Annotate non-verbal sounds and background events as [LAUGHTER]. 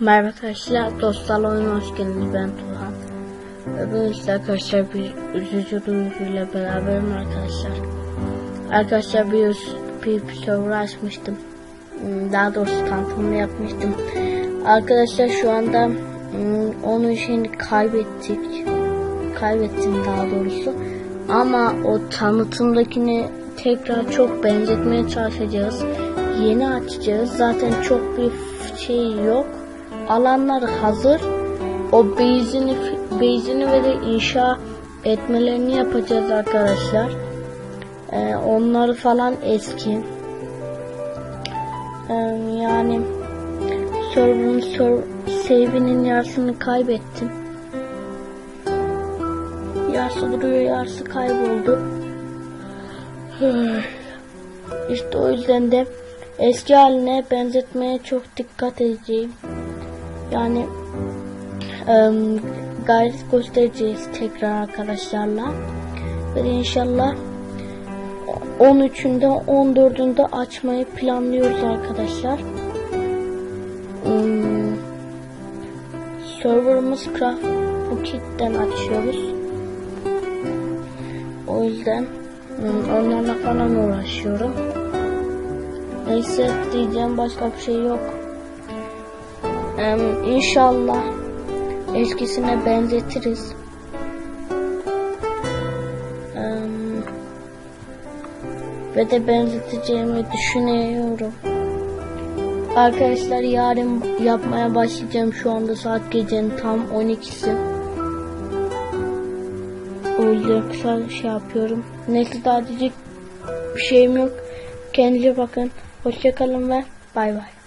Merhaba arkadaşlar, dostlarla oyuna hoş geldiniz. Ben Turhan. Bugün size arkadaşlar bir üzücü duyguyla beraberim arkadaşlar. Arkadaşlar bir, bir server açmıştım. Hmm, Daha doğrusu tanıtımını yapmıştım. Arkadaşlar şu anda hmm, onun şeyini kaybettik. Kaybettim daha doğrusu. Ama o tanıtımdakini tekrar çok benzetmeye çalışacağız. Yeni açacağız. Zaten çok bir şey yok. Alanlar hazır. O base'ini base'ini ve de inşa etmelerini yapacağız arkadaşlar. Ee, onları falan eski. Ee, yani server'ın serv save'inin yarısını kaybettim. Yarısı duruyor, yarısı kayboldu. [SIGHS] İşte o yüzden de eski haline benzetmeye çok dikkat edeceğim. Yani em, gayret göstereceğiz tekrar arkadaşlarla. Ve inşallah 13'ünde 14'ünde açmayı planlıyoruz arkadaşlar. Hmm, serverımız Craft Bookit'ten açıyoruz. O yüzden hmm, onlarla falan uğraşıyorum. Neyse diyeceğim başka bir şey yok. Em, İnşallah eskisine benzetiriz. Ve de benzeteceğimi düşünüyorum. Arkadaşlar yarın yapmaya başlayacağım. Şu anda saat gecenin tam 12'si. O yüzden kısa şey yapıyorum. Neyse daha diyecek bir şeyim yok. Kendinize bakın. Hoşçakalın ve bay bay.